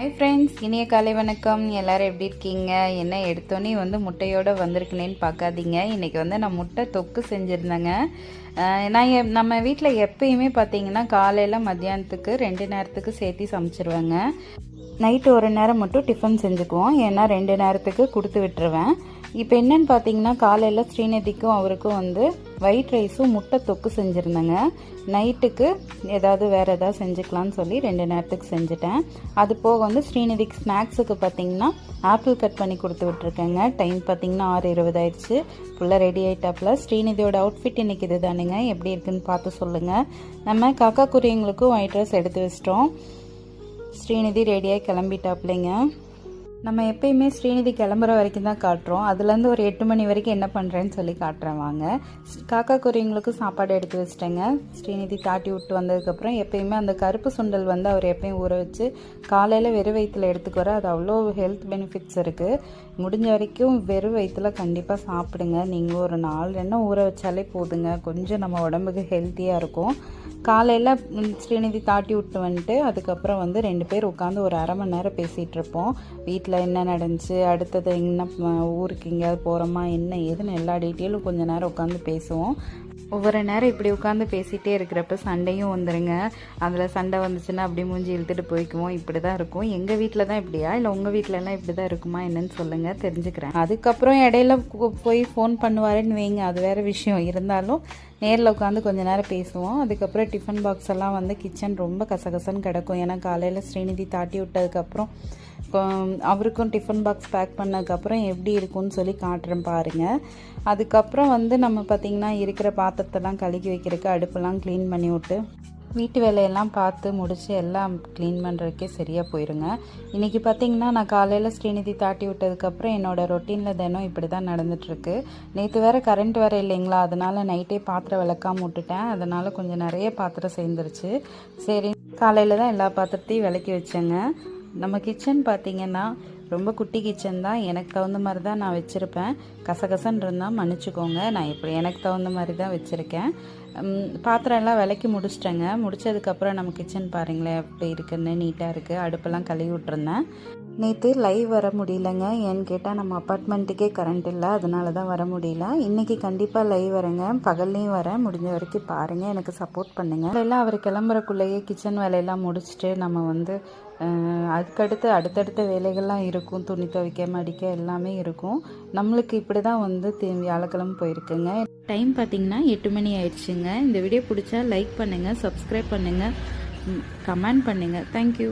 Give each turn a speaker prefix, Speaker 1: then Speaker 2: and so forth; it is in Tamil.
Speaker 1: ஹை ஃப்ரெண்ட்ஸ் இனிய காலை வணக்கம். எல்லோரும் எப்படி இருக்கீங்க? என்ன எடுத்தோன்னே வந்து முட்டையோடு வந்திருக்கனேன்னு பார்க்காதீங்க. இன்றைக்கி வந்து நான் முட்டை தொக்கு செஞ்சுருந்தேங்க. நான் எப்- நம்ம வீட்டில் எப்பயுமே பார்த்தீங்கன்னா காலையில் மத்தியானத்துக்கு ரெண்டு நேரத்துக்கு சேர்த்து சமைச்சிருவேங்க. நைட்டு ஒரு நேரம் மட்டும் டிஃபன் செஞ்சுக்குவோம். ஏன்னா ரெண்டு நேரத்துக்கு கொடுத்து விட்டுருவேன். இப்போ என்னன்னு பார்த்தீங்கன்னா காலையில் ஸ்ரீநிதிக்கும் அவருக்கும் வந்து ஒயிட் ரைஸும் முட்டை தொக்கு செஞ்சுருந்தேங்க. நைட்டுக்கு ஏதாவது வேறு ஏதாவது செஞ்சுக்கலாம்னு சொல்லி ரெண்டு நேரத்துக்கு செஞ்சுட்டேன். அது போக வந்து ஸ்ரீநிதிக்கு ஸ்நாக்ஸுக்கு பார்த்தீங்கன்னா ஆப்பிள் கட் பண்ணி கொடுத்து விட்ருக்கேங்க டைம் பார்த்தீங்கன்னா ஆறு இருபது ஆயிடுச்சு. ஃபுல்லாக ரெடி ஆகிட்டாப்பில் ஸ்ரீநிதியோட அவுட்ஃபிட் இன்னைக்கு இது தானுங்க எப்படி இருக்குன்னு பார்த்து சொல்லுங்கள் நம்ம காக்கா குரியங்களுக்கும் ஒயிட் ரைஸ் எடுத்து வச்சிட்டோம். ஸ்ரீநிதி ரெடியாக கிளம்பிட்டாப்லைங்க நம்ம எப்பயுமே ஸ்ரீநிதி கிளம்புற வரைக்கும் தான் காட்டுறோம். அதுலேருந்து ஒரு எட்டு மணி வரைக்கும் என்ன பண்ணுறேன்னு சொல்லி காட்டுறேன் வாங்க. காக்கா குருவிங்களுக்கும் சாப்பாடு எடுத்து வச்சிட்டேங்க. ஸ்ரீநிதி தாட்டி விட்டு வந்ததுக்கப்புறம் எப்பயுமே அந்த கருப்பு சுண்டல் வந்து அவர் எப்பயும் ஊற வச்சு காலையில் வெறும் வயிற்றுல எடுத்துக்கிற அது அவ்வளோ ஹெல்த் பெனிஃபிட்ஸ் இருக்குது முடிஞ்ச வரைக்கும் வெறும் வயிற்றில் கண்டிப்பாக சாப்பிடுங்க. நீங்கள் ஒரு நாலு எண்ணெய் ஊற வச்சாலே போதுங்க. கொஞ்சம் நம்ம உடம்புக்கு ஹெல்த்தியாக இருக்கும். காலையில் ஸ்ரீநிதி தாட்டி விட்டு வந்துட்டு அதுக்கப்புறம் வந்து ரெண்டு பேர் உட்காந்து ஒரு அரை மணி நேரம் பேசிகிட்டு இருப்போம். வீட்டில் என்ன நடந்துச்சு அடுத்தது என்ன ஊருக்கு எங்கேயாவது போகிறோமா என்ன ஏதுன்னு எல்லா டீட்டெயிலும் கொஞ்ச நேரம் உட்காந்து பேசுவோம். ஒவ்வொரு நேரம் இப்படி உட்காந்து பேசிகிட்டே இருக்கிறப்ப சண்டையும் வந்துடுங்க அதில் சண்டை வந்துச்சுன்னா அப்படியே மூஞ்சி இழுத்துட்டு போய்க்குவோம். இப்படி தான் இருக்கும். எங்கள் வீட்டில் தான் இப்படியா? இல்லை உங்கள் வீட்டிலலாம் இப்படி தான் இருக்குமா? என்னன்னு சொல்லுங்கள் தெரிஞ்சுக்கிறேன். அதுக்கப்புறம் இடையில போய் ஃபோன் பண்ணுவாருன்னு வைங்க. அது வேறு விஷயம். இருந்தாலும் நேரில் உட்காந்து கொஞ்ச நேரம் பேசுவோம். அதுக்கப்புறம் டிஃபன் பாக்ஸ் எல்லாம் வந்து கிச்சன் ரொம்ப கசகசன்னு கிடக்கும். ஏன்னா காலையில் ஸ்ரீநிதி தாட்டி விட்டதுக்கப்புறம் அவருக்கும் டிஃபன் பாக்ஸ் பேக் பண்ணதுக்கப்புறம் எப்படி இருக்கும்னு சொல்லி காட்டுறேன் பாருங்கள் அதுக்கப்புறம் வந்து நம்ம பார்த்திங்கன்னா இருக்கிற பாத்திரத்தெல்லாம் கழுகி வைக்கிறதுக்கு அடுப்பெல்லாம் க்ளீன் பண்ணி விட்டு வீட்டு வேலையெல்லாம் பார்த்து முடித்து எல்லாம் க்ளீன் பண்ணுறதுக்கே சரியாக போயிருங்க. இன்றைக்கி பார்த்தீங்கன்னா நான் காலையில் ஸ்ரீநிதி தாட்டி விட்டதுக்கப்புறம் என்னோடய ரொட்டீனில் தினம் இப்படி தான் நடந்துகிட்ருக்கு நேற்று வேறு கரண்ட் வேறு இல்லைங்களா? அதனால் நைட்டே பாத்திரம் விளக்காம விட்டுட்டேன். அதனால் கொஞ்சம் நிறைய பாத்திரம் சேர்ந்துருச்சு. சரி காலையில் தான் எல்லா பாத்திரத்தையும் விளக்கி வச்சேங்க. நம்ம கிச்சன் பார்த்தீங்கன்னா ரொம்ப குட்டி கிச்சன் தான். எனக்கு தகுந்த மாதிரி தான் நான் வச்சுருப்பேன். கசகசன்னு இருந்தால் மன்னிச்சுக்கோங்க. நான் இப்படி எனக்கு தகுந்த மாதிரி தான் வச்சுருக்கேன். பாத்திரம் எல்லாம் விளக்கி முடிச்சிட்டேங்க. முடிச்சதுக்கப்புறம் நம்ம கிச்சன் பாருங்களேன் எப்படி இருக்குன்னு நீட்டாக இருக்குது அடுப்பெல்லாம் கழுவி விட்டுருந்தேன். நேற்று லைவ் வர முடியலங்க. ஏன்னு கேட்டால் நம்ம அப்பார்ட்மெண்ட்டுக்கே கரண்ட் இல்லை. அதனால தான் வர முடியல. இன்றைக்கி கண்டிப்பாக லைவ் வரேங்க. பகல்லையும் வரேன். முடிஞ்ச வரைக்கும் பாருங்கள் எனக்கு சப்போர்ட் பண்ணுங்கள் எல்லாம் அவர் கிளம்புறக்குள்ளேயே கிச்சன் வேலையெல்லாம் முடிச்சுட்டு நம்ம வந்து அதுக்கடுத்து அடுத்தடுத்த வேலைகள்லாம் இருக்கும். துணி துவைக்க மடிக்க எல்லாமே இருக்கும். நம்மளுக்கு இப்படி தான் வந்து தி- வியாழக்கிழமை போயிருக்குங்க. டைம் பார்த்தீங்கன்னா எட்டு மணி ஆயிடுச்சுங்க. இந்த வீடியோ பிடிச்சா லைக் பண்ணுங்கள் சப்ஸ்கிரைப் பண்ணுங்கள் கமெண்ட் பண்ணுங்கள் தேங்க்யூ